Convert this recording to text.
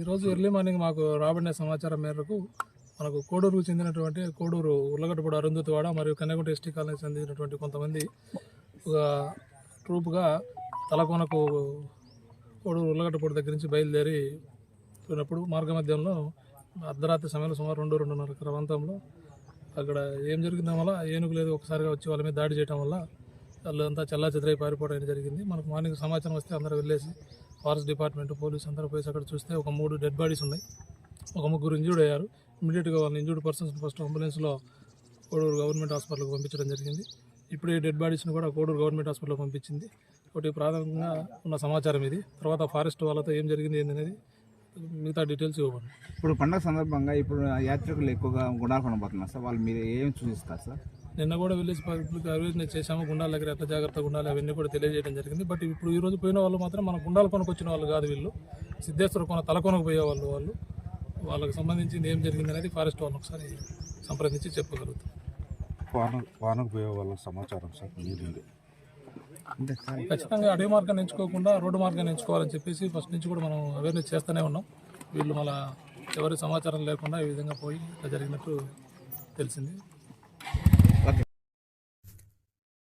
ఈరోజు early morning మాకు రాబడిన సమాచారం మేరకు మనకు కోడూరుకు చెందినటువంటి కోడూరు ఉర్లగడ్డపూడి అరుంధతివాడ మరియు కన్యాకుంట ఎస్టీ కాలనీకి చెందినటువంటి కొంతమంది ఒక ట్రూప్గా తలకోనకు కోడూరు ఉర్లగడ్డపూడి దగ్గర నుంచి బయలుదేరి పోయినప్పుడు మార్గ మధ్యంలో అర్ధరాత్రి సమయంలో సుమారు రెండు రెండున్నర ప్రాంతంలో అక్కడ ఏం జరిగిందో వల్ల ఏనుగు లేదు ఒకసారిగా వచ్చి వాళ్ళ మీద దాడి చేయడం వల్ల వాళ్ళంతా చల్లా చెదరై పారిపోవడం జరిగింది. మనకు మార్నింగ్ సమాచారం వస్తే అందరూ వెళ్ళేసి ఫారెస్ట్ డిపార్ట్మెంట్ పోలీస్ అందరూ పోయి అక్కడ చూస్తే ఒక మూడు డెడ్ బాడీస్ ఉన్నాయి. ఒక ముగ్గురు ఇంజూర్డ్ అయ్యారు. ఇమీడియట్గా వాళ్ళని ఇంజూర్డ్ పర్సన్స్ ఫస్ట్ అంబులెన్స్లో కోడూరు గవర్నమెంట్ హాస్పిటల్కి పంపించడం జరిగింది. ఇప్పుడు ఈ డెడ్ బాడీస్ని కూడా కోడూరు గవర్నమెంట్ హాస్పిటల్కి పంపించింది. ఒకటి ప్రాథమికంగా ఉన్న సమాచారం ఇది. తర్వాత ఫారెస్ట్ వాళ్ళతో ఏం జరిగింది ఏంటనేది మిగతా డీటెయిల్స్ ఇవ్వండి ఇప్పుడు పండగ సందర్భంగా ఇప్పుడు యాత్రికులు ఎక్కువగా గుణాలు కొనబోతున్నారు సార్. వాళ్ళు మీరు ఏం సూచిస్తారు సార్? నిన్న కూడా విలేజ్ పబ్లిక్ అవేర్నెస్ చేశాము గుండాల దగ్గర ఎట్లా జాగ్రత్తగా ఉండాలి అవన్నీ కూడా తెలియజేయడం జరిగింది. బట్ ఇప్పుడు ఈ రోజు పోయిన వాళ్ళు మాత్రం మన గుండాల కొనకు వచ్చిన వాళ్ళు కాదు వీళ్ళు. సిద్ధేశ్వర కొన తల కొనకు పోయే వాళ్ళు వాళ్ళు. వాళ్ళకి సంబంధించింది ఏం జరిగింది అనేది ఫారెస్ట్ వాళ్ళని ఒకసారి సంప్రదించి చెప్పగలుగుతాం. వాన వానకు పోయే వాళ్ళ సమాచారం సార్ ఖచ్చితంగా అడవి మార్గాన్ని ఎంచుకోకుండా రోడ్డు మార్గాన్ని ఎంచుకోవాలని చెప్పేసి ఫస్ట్ నుంచి కూడా మనం అవేర్నెస్ చేస్తూనే ఉన్నాం. వీళ్ళు మళ్ళీ ఎవరి సమాచారం లేకుండా ఈ విధంగా పోయి ఇట్లా జరిగినట్టు తెలిసింది.